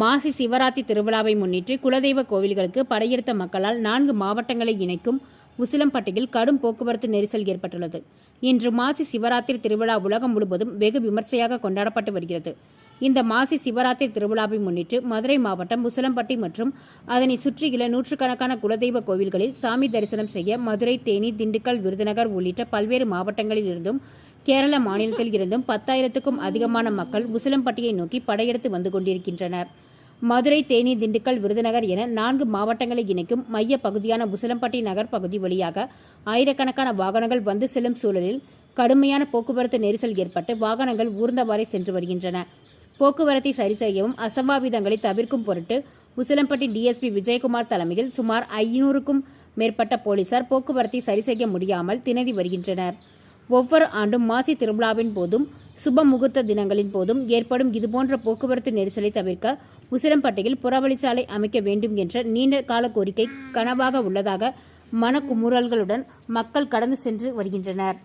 மாசி சிவராத்திரி திருவிழாவை முன்னிட்டு குலதெய்வ கோவில்களுக்கு படையெடுத்த மக்களால் நான்கு மாவட்டங்களை இணைக்கும் உசிலம்பட்டியில் கடும் போக்குவரத்து நெரிசல் ஏற்பட்டுள்ளது. இன்று மாசி சிவராத்திரி திருவிழா உலகம் முழுவதும் வெகு விமர்சையாக கொண்டாடப்பட்டு வருகிறது. இந்த மாசி சிவராத்திரி திருவிழாவை முன்னிட்டு மதுரை மாவட்டம் உசிலம்பட்டி மற்றும் அதனை சுற்றியுள்ள நூற்றுக்கணக்கான குலதெய்வ கோவில்களில் சாமி தரிசனம் செய்ய மதுரை தேனி திண்டுக்கல் விருதுநகர் உள்ளிட்ட பல்வேறு மாவட்டங்களில் இருந்தும் கேரள மாநிலத்தில் இருந்தும் பத்தாயிரத்துக்கும் அதிகமான மக்கள் உசிலம்பட்டியை நோக்கி படையெடுத்து வந்து கொண்டிருக்கின்றனர். மதுரை தேனி திண்டுக்கல் விருதுநகர் என நான்கு மாவட்டங்களை இணைக்கும் மைய பகுதியான உசிலம்பட்டி நகர் பகுதி வழியாக ஆயிரக்கணக்கான வாகனங்கள் வந்து செல்லும் சூழலில் கடுமையான போக்குவரத்து நெரிசல் ஏற்பட்டு வாகனங்கள் ஊர்ந்தவாறே சென்று வருகின்றன. போக்குவரத்தை சரி செய்யவும் அசம்பாவிதங்களை தவிர்க்கும் பொருட்டு உசிலம்பட்டி டிஎஸ்பி விஜயகுமார் தலைமையில் சுமார் ஐநூறுக்கும் மேற்பட்ட போலீசார் போக்குவரத்தை சரி செய்ய முடியாமல் திணறி வருகின்றனர். ஒவ்வொரு ஆண்டும் மாசி திருவிழாவின் போதும் சுப முகூர்த்த தினங்களின் போதும் ஏற்படும் இதுபோன்ற போக்குவரத்து நெரிசலை தவிர்க்க உசிலம்பட்டியில் புறவழிச்சாலை அமைக்க வேண்டும் என்ற நீண்ட கால கோரிக்கை கனவாக உள்ளதாக மனக்குமுறல்களுடன் மக்கள் கடந்து சென்று வருகின்றனர்.